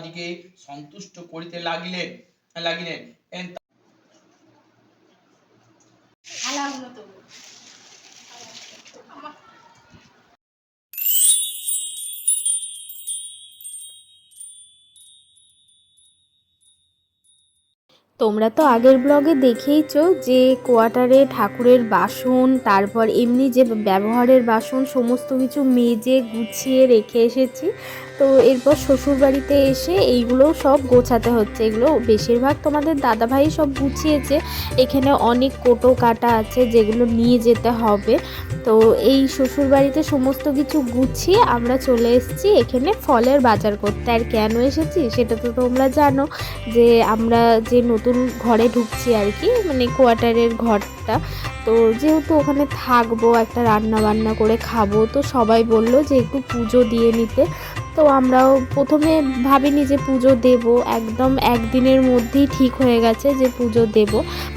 রাজমাতাদিকে সন্তুষ্ট করিতে লাগিলেন লাগিলেন। তোমরা তো আগের ব্লগে দেখেইছো যে কোয়ার্টারে ঠাকুরের বাসন, তারপর এমনি যে ব্যবহারের বাসন, সমস্ত কিছু মেজে গুছিয়ে রেখে এসেছি। তো এরপর শ্বশুর বাড়িতে এসে এইগুলো সব গোছাতে হচ্ছে। এগুলো বেশিরভাগ তোমাদের দাদাভাই সব গুছিয়েছে। এখানে অনেক কোটো কাটা আছে যেগুলো নিয়ে যেতে হবে। তো এই শ্বশুর বাড়িতে সমস্ত কিছু গুছিয়ে আমরা চলে এসেছি এখানে ফলের বাজার করতে। আর কেন এসেছি সেটা তো তোমরা জানো যে আমরা যে নতুন ঘরে ঢুকছি আর কি মানে কোয়ার্টারের ঘরটা। তো যেহেতু ওখানে থাকব, একটা রান্না বান্না করে খাব, তো সবাই বলল যে একটু পুজো দিয়ে নিতে। তো আমরাও প্রথমে ভাবিনি যে পুজো দেব, একদম একদিনের মধ্যেই ঠিক হয়ে গেছে যে পুজো দেব।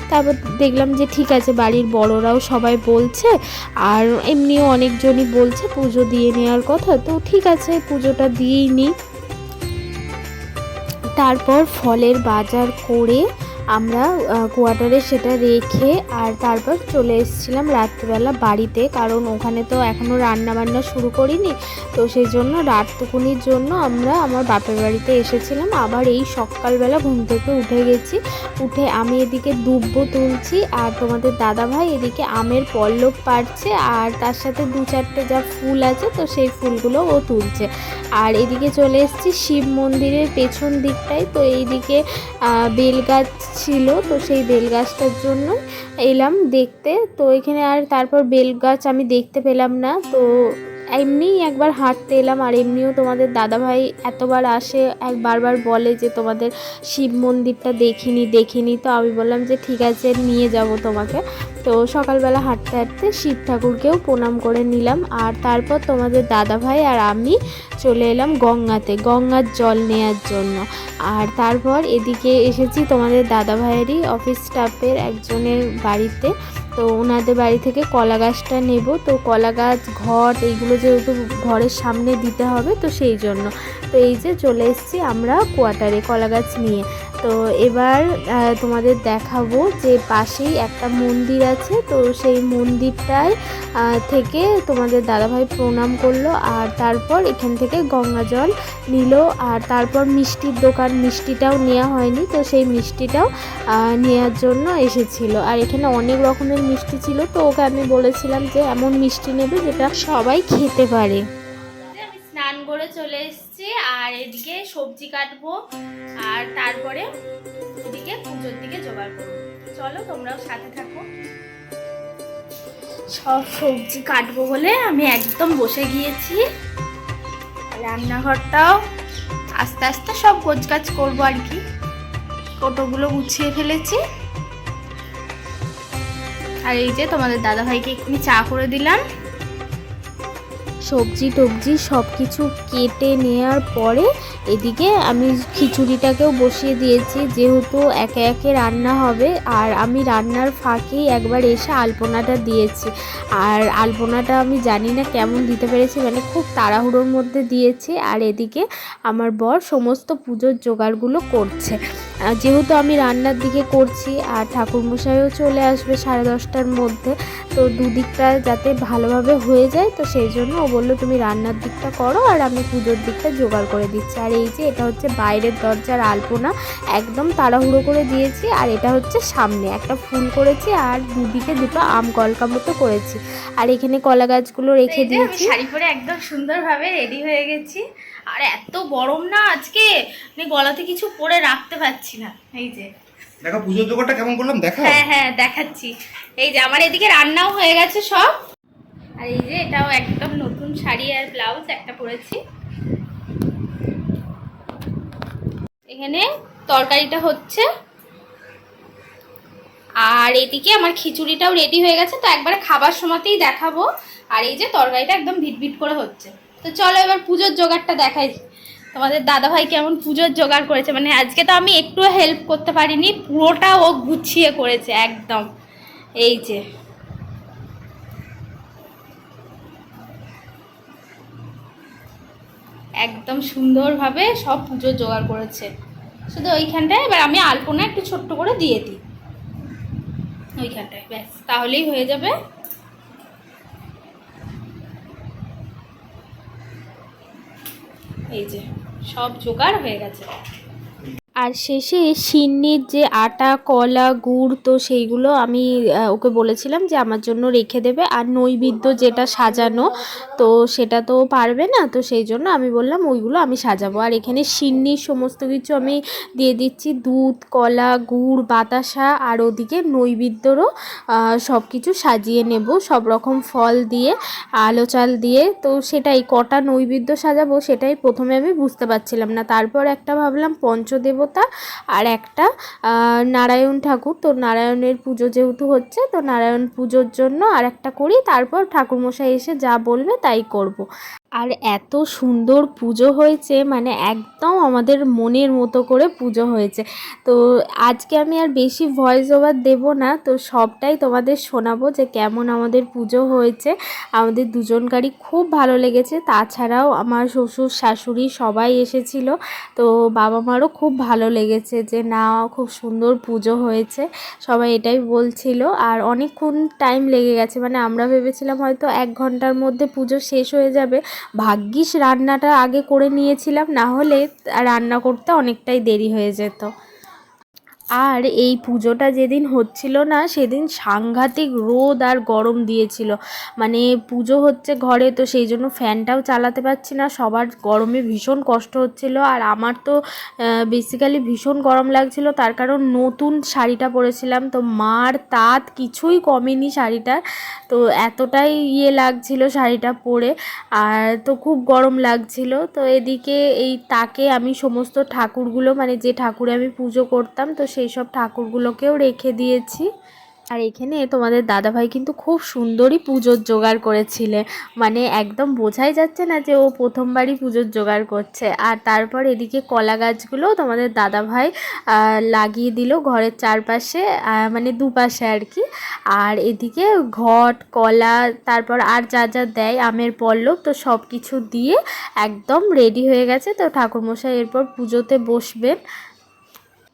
তারপর দেখলাম যে ঠিক আছে, বাড়ির বড়রাও সবাই বলছে, আর এমনিও অনেকজনই বলছে পুজো দিয়ে নেওয়ার কথা। তো ঠিক আছে, পুজোটা দিয়েই নিই। তারপর ফলের বাজার করে আমরা কোয়ার্টারে সেটা রেখে আর তারপর চলে এসেছিলাম রাত্রিবেলা বাড়িতে। কারণ ওখানে তো এখনও রান্না বান্না শুরু করিনি। তো সেই জন্য রাতটুকুনির জন্য আমরা আমার বাপের বাড়িতে এসেছিলাম। আবার এই সকালবেলা ঘুম থেকে উঠে গেছি। উঠে আমি এদিকে দুব্বো তুলছি আর তোমাদের দাদা ভাই এদিকে আমের পল্লব পাড়ছে আর তার সাথে দু চারটে যা ফুল আছে তো সেই ফুলগুলো ও তুলছে। আর এদিকে চলে এসেছি শিব মন্দিরের পেছন দিকটায়। তো এইদিকে বেলগাছ ছিল, তো সেই বেল গাছটার জন্য এলাম দেখতে। তো এখানে আর তারপর বেল গাছ আমি দেখতে পেলাম না, তো এমনিই একবার হাঁটতে এলাম, আর এমনিও তোমাদের দাদাভাই এতবার আসে এক বারবার বলে যে তোমাদের শিব মন্দিরটা দেখিনি দেখিনি। তো আমি বললাম যে ঠিক আছে, নিয়ে যাব তোমাকে। তো সকালবেলা হাঁটতে হাঁটতে শিব ঠাকুরকেও প্রণাম করে নিলাম, আর তারপর তোমাদের দাদাভাই আর আমি চলে এলাম গঙ্গাতে, গঙ্গার জল নেয়ার জন্য। আর তারপর এদিকে এসেছি তোমাদের দাদা ভাইয়েরই অফিস স্টাফের একজনের বাড়িতে। তো ওনাদের বাড়ি থেকে কলা গাছটা নেব। তো কলা গাছ, ঘট, এইগুলো যেহেতু ঘরের সামনে দিতে হবে, তো সেই জন্য। তো এই যে চলে এসেছি আমরা কোয়াটারে কলা গাছ নিয়ে। তো এবার তোমাদের দেখাবো যে পাশেই একটা মন্দির আছে। তো সেই মন্দিরটায় থেকে তোমাদের দাদাভাই প্রণাম করল আর তারপর এখান থেকে গঙ্গা জল নিল আর তারপর মিষ্টির দোকান, মিষ্টিটাও নেওয়া হয়নি। তো সেই মিষ্টিটাও নেওয়ার জন্য এসেছিল। আর এখানে অনেক রকমের মিষ্টি ছিল। তো ওকে আমি বলেছিলাম যে এমন মিষ্টি নেবে যেটা সবাই খেতে পারে। চলে এসেছি, আর এদিকে সবজি কাটবো, আর তারপরে ওদিকে পুজোর দিকে জোগাড় করব। চলো, তোমরাও সাথে থাকো। সব সবজি কাটবো বলে আমি একদম বসে গিয়েছি। রান্নাঘরটাও আস্তে আস্তে সব গোছগাছ করব আর কি। কোটোগুলো গুছিয়ে ফেলেছি। আর এই যে তোমাদের দাদাভাইকে এক্ষুনি চা করে দিলাম। সবজি টবজি সব কিছু কেটে নেওয়ার পরে এদিকে আমি খিচুড়িটাকেও বসিয়ে দিয়েছি। যেহেতু একে একে রান্না হবে, আর আমি রান্নার ফাঁকেই একবার এসে আলপনাটা দিয়েছি। আর আলপনাটা আমি জানি না কেমন দিতে পেরেছি মানে খুব তাড়াহুড়োর মধ্যে দিয়েছি। আর এদিকে আমার বর সমস্ত পুজোর জোগাড়গুলো করছে। যেহেতু আমি রান্নার দিকে করছি, আর ঠাকুরমশাইও চলে আসবে সাড়ে দশটার মধ্যে, তো দুদিকটা যাতে ভালোভাবে হয়ে যায়, তো সেই জন্য বলল তুমি রান্নার দিকটা করো আর আমি পুজোর দিকটা জোগাড় করে দিচ্ছি। আর এই যে এটা হচ্ছে বাইরের দরজার আলপনা একদম তাড়াহুড়ো করে দিয়েছি। আর এটা হচ্ছে সামনে একটা ফুল করেছি আর দুদিকে দুটো আম কলকা মতো করেছি। আর এখানে কলা গাছগুলো রেখে দিয়েছি। শাড়ি পরে একদম সুন্দরভাবে রেডি হয়ে গেছি। আর এত গরম না আজকে মানে গলাতে কিছু পরে রাখতে পারছি না। এই যে। দেখো পুজোর জোগাড়টা কেমন করলাম দেখা হ্যাঁ হ্যাঁ দেখাচ্ছি। এই যে আমার এদিকে রান্নাও হয়ে গেছে সব। আর এই যে এটাও একদম নতুন শাড়ি আর ব্লাউজ একটা পরেছি। এখানে তরকারিটা হচ্ছে। আর এদিকে আমার খিচুড়িটাও রেডি হয়ে গেছে, তো একবারে খাবার সময়তেই দেখাবো। আর এই যে তরকারিটা একদম ভিট করে হচ্ছে। তো চলো এবার পুজোর জোগাড়টা দেখাই। তোমাদের দাদাভাই কেমন পুজোর জোগাড় করেছে? মানে আজকে তো আমি একটু হেল্প করতে পারিনি, পুরোটা ও গুছিয়ে করেছে একদম। এই যে। একদম সুন্দরভাবে সব পুজো জোগাড় করেছে। শুধু ওইখানটায়, এবার আমি আলপনা একটু ছোট্ট করে দিয়ে দিই। ওইখানটায়, ব্যাস, তাহলেই হয়ে যাবে। এই যে, সব জোগাড় হয়ে গেছে। আর শেষে সিন্নির যে আটা, কলা, গুড়, তো সেইগুলো আমি ওকে বলেছিলাম যে আমার জন্য রেখে দেবে। আর নৈবেদ্য যেটা সাজানো, তো সেটা তো পারবে না, তো সেই জন্য আমি বললাম ওইগুলো আমি সাজাবো। আর এখানে সিন্নির সমস্ত কিছু আমি দিয়ে দিচ্ছি, দুধ, কলা, গুড়, বাতাসা, আর ওদিকে নৈবেদ্যরও সব কিছু সাজিয়ে নেব, সব রকম ফল দিয়ে, আলো চাল দিয়ে। তো সেটাই কটা নৈবেদ্য সাজাবো সেটাই প্রথমে আমি বুঝতে পারছিলাম না। তারপর একটা ভাবলাম পঞ্চদেবতা আর একটা নারায়ণ ঠাকুর তো নারায়ণের পুজো যেহেতু হচ্ছে, তো নারায়ণ পুজোর জন্য আর একটা করি, তারপর ঠাকুরমশাই এসে যা বলবে তাই করব। আর এত সুন্দর পুজো হয়েছে মানে একদম আমাদের মনের মতো করে পুজো হয়েছে। তো আজকে আমি আর বেশি ভয়েস ওভার দেবো না, তো সবটাই তোমাদের শোনাবো যে কেমন আমাদের পুজো হয়েছে। আমাদের দুজনকারই খুব ভালো লেগেছে, তাছাড়াও আমার শ্বশুর শাশুড়ি সবাই এসেছিল, তো বাবা মারও খুব ভালো লেগেছে যে না, খুব সুন্দর পুজো হয়েছে, সবাই এটাই বলছিল। আর অনেকক্ষণ টাইম লেগে গেছে মানে আমরা ভেবেছিলাম হয়তো এক ঘণ্টার মধ্যে পুজো শেষ হয়ে যাবে ভাগ্যিস রান্নাটা আগে করে নিয়েছিলাম না হলে রান্না করতে অনেকটাই দেরি হয়ে যেত। আর এই পুজোটা যেদিন হচ্ছিল না, সেদিন সাংঘাতিক রোদ আর গরম দিয়েছিল। মানে পুজো হচ্ছে ঘরে, তো সেই জন্য ফ্যানটাও চালাতে পারছি না। সবার গরমে ভীষণ কষ্ট হচ্ছিল আর আমার তো বেসিক্যালি ভীষণ গরম লাগছিল। তার কারণ নতুন শাড়িটা পরেছিলাম, তো মার তাঁত কিছুই কমেনি শাড়িটার। তো এতটাই ইয়ে লাগছিল শাড়িটা পরে, আর তো খুব গরম লাগছিল। তো এদিকে এই তাকে আমি সমস্ত ঠাকুরগুলো মানে যে ঠাকুরে আমি পুজো করতাম, তো সেই সব ঠাকুরগুলোকেও রেখে দিয়েছি। আর এখানে তোমাদের দাদাভাই কিন্তু খুব সুন্দরই পুজোর জোগাড় করেছিলে। মানে একদম বোঝাই যাচ্ছে না যে ও প্রথমবারই পুজোর জোগাড় করছে। আর তারপর এদিকে কলা গাছগুলো তোমাদের দাদাভাই লাগিয়ে দিল ঘরের চারপাশে মানে দুপাশে আর কি। আর এদিকে ঘট, কলা, তারপর আর যা যা দেয়, আমের পল্লব, তো সব কিছু দিয়ে একদম রেডি হয়ে গেছে। তো ঠাকুরমশাই এরপর পুজোতে বসবেন।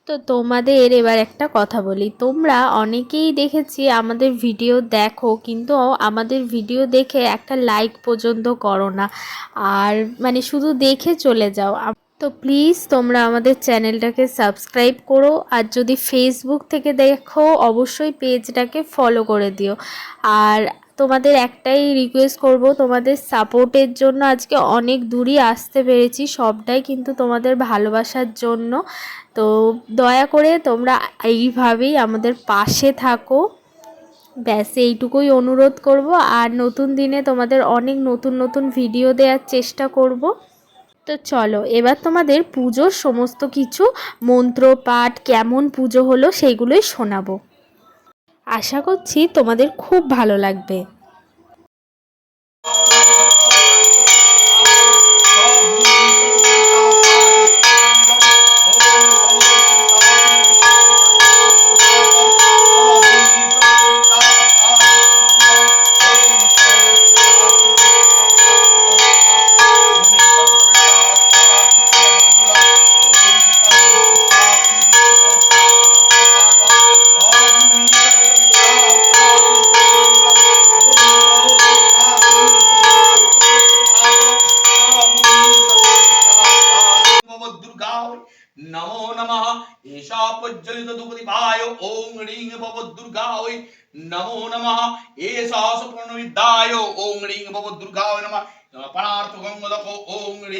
তো তোমাদের এবার একটা কথা বলি। তোমরা অনেকেই দেখেছি আমাদের ভিডিও দেখো, কিন্তু আমাদের ভিডিও দেখে একটা লাইক পর্যন্ত করো না। আর মানে শুধু দেখে চলে যাও। তো প্লিজ তোমরা আমাদের চ্যানেলটাকে সাবস্ক্রাইব করো, আর যদি ফেসবুক থেকে দেখো, অবশ্যই পেজটাকে ফলো করে দিও। আর তোমাদের একটাই রিকোয়েস্ট করব, তোমাদের সাপোর্টের জন্য আজকে অনেক দূরই আসতে পেরেছি, সবটাই কিন্তু তোমাদের ভালোবাসার জন্য। তো দয়া করে তোমরা এইভাবেই আমাদের পাশে থাকো। ব্যাস, এইটুকুই অনুরোধ করব। আর নতুন দিনে তোমাদের অনেক নতুন নতুন ভিডিও দেওয়ার চেষ্টা করব। তো চলো, এবার তোমাদের পুজোর সমস্ত কিছু মন্ত্র পাঠ কেমন পুজো হলো সেইগুলোই শোনাবো। আশা করছি তোমাদের খুব ভালো লাগবে।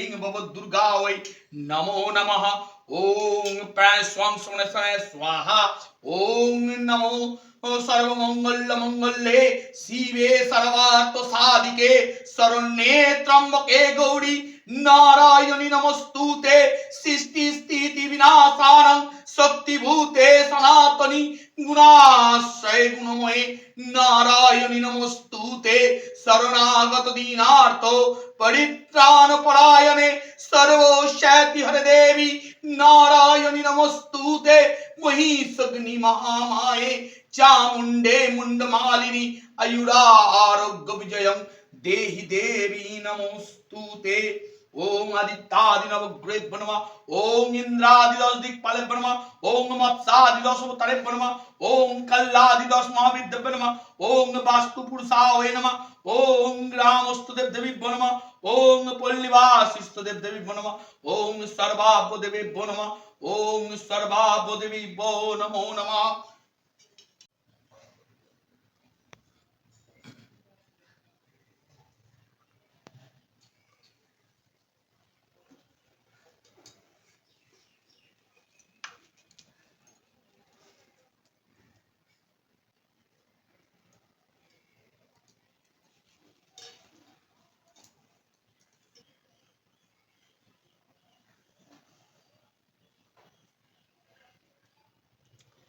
ওং রিং ভবদ্দুর্গায় নমো নমঃ ওং প্রায় স্বং সনসয় স্বাহা ওং নমো সর্বমঙ্গল মঙ্গলে শিবে সর্বার্থ সাধিকে শরণ্যে ত্রম্বকে গৌরী নারায়ণী নমস্তুতে সৃষ্টি স্থিতি বিনাশানং শক্তিভূতে সনাতনী গুণাশ্রয় গুণময়ে নারায়ণী নমস্তুতে শরণাগত দীনার্থ পরিত্রাণ পরায়ণে সর্বশাতি হরে দেবী নারায়ণী নমস্তুতে মহিষগ্নি মহামায়ে চামুণ্ডে মুন্ডমালিনী আয়ুরা আরোগ্য বিজয়ং দেহি দেবী নমস্তুতে ওং আদিত্যাদি নবগ্রেদ বনমা ওং ইন্দ্রাদি দশ দিকপালে বনমা ওং মৎসাদি দশ অবতারে বনমা ওং কল্লাদি দশ মহাবিদ্য বনমা ওং বাস্তু পুরুষায় নমা ওং রামস্তু দেব দেবী বনমা ওং পল্লীবাসিস্তু দেব দেবী বনমা ওং সর্বাব দেবী বনমা ওং সর্বাব দেবী বো নমো নমঃ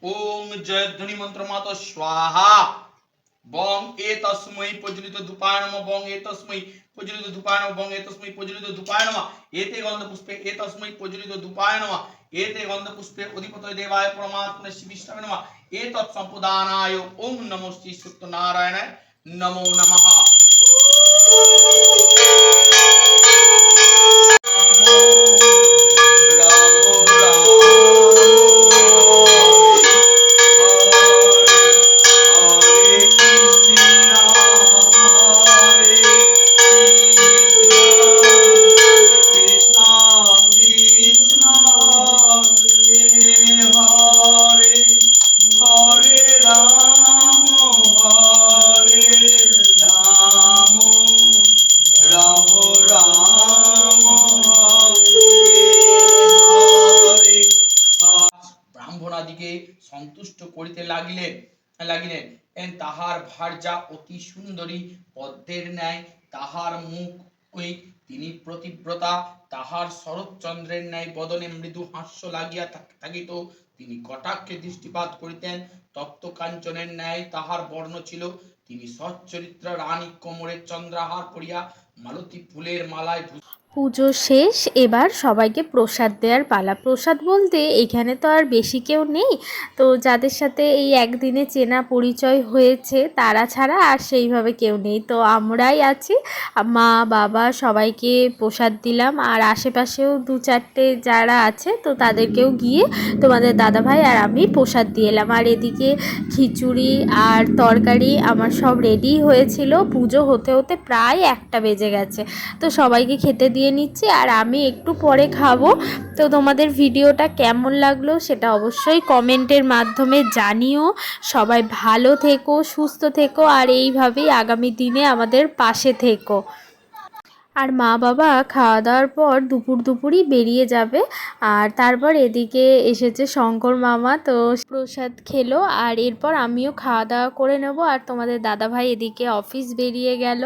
ওম জয়ধ্বনি মন্ত্র মাত স্বাহা বং এ তস্মৈ প্রজ্বলিত ধূপায় নম বং এ তস্মৈ প্রজ্বলিত ধূপায় নম বং এ তস্মৈ প্রজ্বলিত ধূপায় নম এতে গন্ধ পুষ্পে এ তস্মৈ প্রজ্বলিত ধূপায় নম এতে গন্ধ পুষ্পে অধিপতয় দেবায় পরমাত্মনে শ্রী বিষ্ণবে নম এ তৎসম্পদানায় ওম নমো শ্রী সত্যনারায়ণায় নমো নমঃ রাম সন্তুষ্ট করিতে লাগিলেন লাগিলেন তাহার ভার্যা অতি সুন্দরী পদ্মের ন্যায়, তাহার মুখ ওই তিনি প্রতিব্রতা, তাহার শরৎচন্দ্রের ন্যায় বদনে মৃদু হাস্য লাগিয়া থাকিত। তিনি কটাক্ষে দৃষ্টিপাত করিতেন, তপ্ত কাঞ্চনের ন্যায় তাহার বর্ণ ছিল। তিনি সচ্চরিত্র রানী কোমরের চন্দ্রাহার পরিয়া মালতী ফুলের মালায় পুজো শেষ, এবার সবাইকে প্রসাদ দেওয়ার পালা। প্রসাদ বলতে এখানে তো আর বেশি কেউ নেই। তো যাদের সাথে এই একদিনে চেনা পরিচয় হয়েছে, তারা ছাড়া আর সেইভাবে কেউ নেই। তো আমরাই আছি। মা, বাবা সবাইকে প্রসাদ দিলাম। আর আশেপাশেও দু চারটে যারা আছে, তো তাদেরকেও গিয়ে তোমাদের দাদাভাই আর আমি প্রসাদ দিয়ে এলাম। আর এদিকে খিচুড়ি আর তরকারি আমার সব রেডি হয়েছিল। পুজো হতে হতে প্রায় একটা বেজে গেছে। তো সবাইকে খেতে দিয়ে নিচ্ছি আর আমি একটু পরে খাব। তো তোমাদের ভিডিওটা কেমন লাগল সেটা অবশ্যই কমেন্টের মাধ্যমে জানিও। সবাই ভালো থেকো, সুস্থ থেকো আর এইভাবেই আগামী দিনে আমাদের পাশে থেকো। আর মা বাবা খাওয়া দাওয়ার পর দুপুর দুপুরই বেরিয়ে যাবে। আর তারপর এদিকে এসেছে শঙ্কর মামা, তো প্রসাদ খেলো আর এরপর আমিও খাওয়া দাওয়া করে নেব। আর তোমাদের দাদাভাই এদিকে অফিস বেরিয়ে গেল।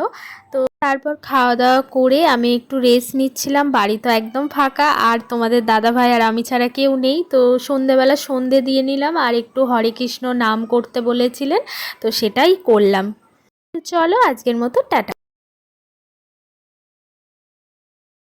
তো তারপর খাওয়া দাওয়া করে আমি একটু রেস্ট নিচ্ছিলাম। বাড়ি তো একদম ফাঁকা। আর তোমাদের দাদা ভাই আর আমি ছাড়া কেউ নেই। তো সন্ধেবেলা সন্ধে দিয়ে নিলাম। আর একটু হরে কৃষ্ণ নাম করতে বলেছিলেন। তো সেটাই করলাম। চলো আজকের মতো টাটা।